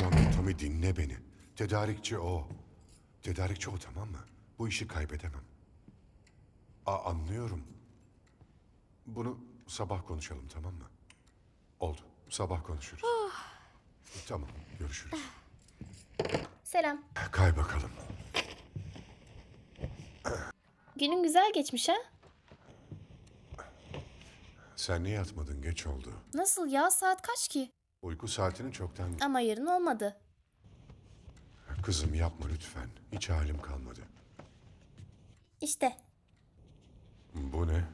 Tommy, Tommy dinle beni. Tedarikçi o. Tedarikçi o tamam mı? Bu işi kaybedemem. A anlıyorum. Bunu sabah konuşalım tamam mı? Oldu. Sabah konuşuruz. tamam. Görüşürüz. Selam. Kay bakalım. Günün güzel geçmiş ha? Sen niye yatmadın? Geç oldu. Nasıl ya? Saat kaç ki? Uyku saatini çoktan... Ama yarın olmadı. Kızım yapma lütfen. Hiç halim kalmadı. İşte Bu ne?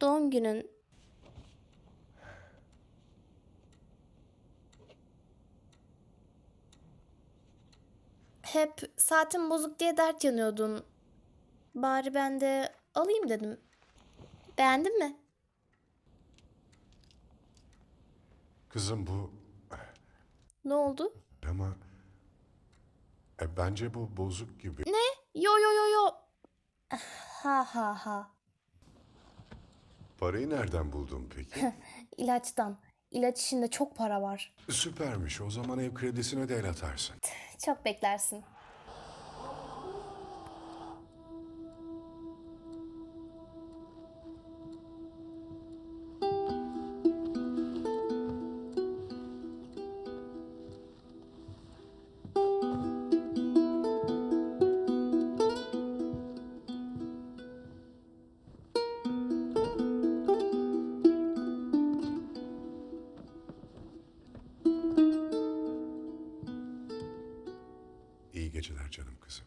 doğum günün. Hep saatin bozuk diye dert yanıyordun. Bari ben de alayım dedim. Beğendin mi? Kızım bu... Ne oldu? Ama... E, bence bu bozuk gibi. Yo yo yo yo. Ha ha ha. Parayı nereden buldun peki? İlaçtan. İlaç işinde çok para var. Süpermiş. O zaman ev kredisine de el atarsın. Çok beklersin. Geceler canım kızım.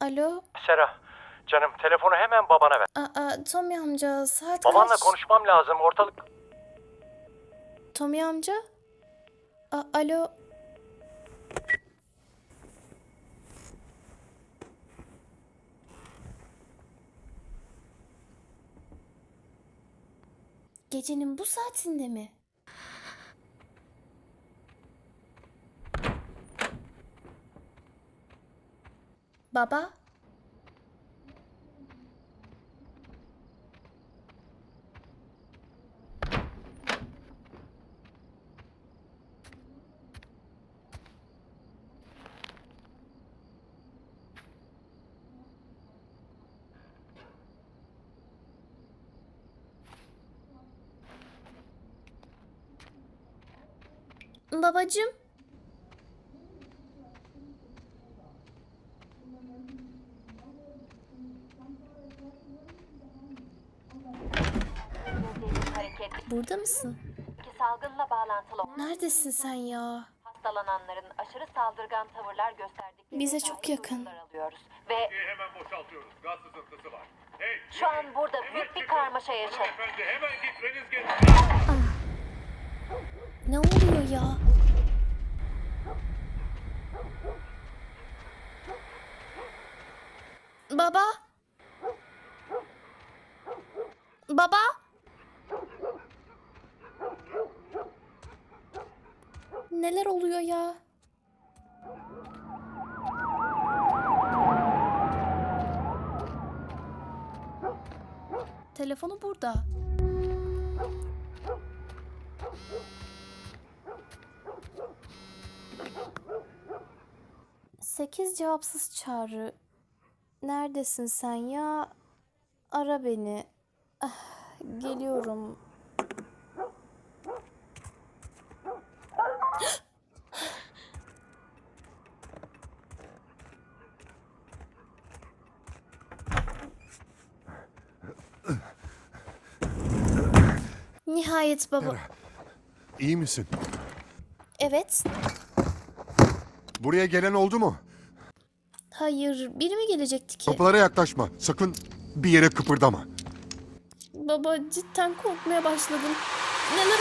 Alo. Sera, canım telefonu hemen babana ver. Aa, Tommy amca saat Babanla kaç? konuşmam lazım. Ortalık Tommy amca? A- alo. Gecenin bu saatinde mi? Baba? Babacığım? Burada mısın? salgınla bağlantılı Neredesin sen ya? hastalananların aşırı saldırgan tavırlar gösterdikleri Bize çok yakın. alıyoruz ve hemen boşaltıyoruz. Gaz sızıntısı var. Hey, şu an burada büyük bir karmaşa yaşanıyor. efendi hemen gitmeniz gerekiyor. Ne oluyor ya? Baba? Baba? Neler oluyor ya? Telefonu burada. Sekiz cevapsız çağrı. Neredesin sen ya? Ara beni. Ah, geliyorum. Nihayet baba. İyi misin? Evet. Buraya gelen oldu mu? Hayır, biri mi gelecekti ki? Kapılara yaklaşma. Sakın bir yere kıpırdama. Baba cidden korkmaya başladım. Neler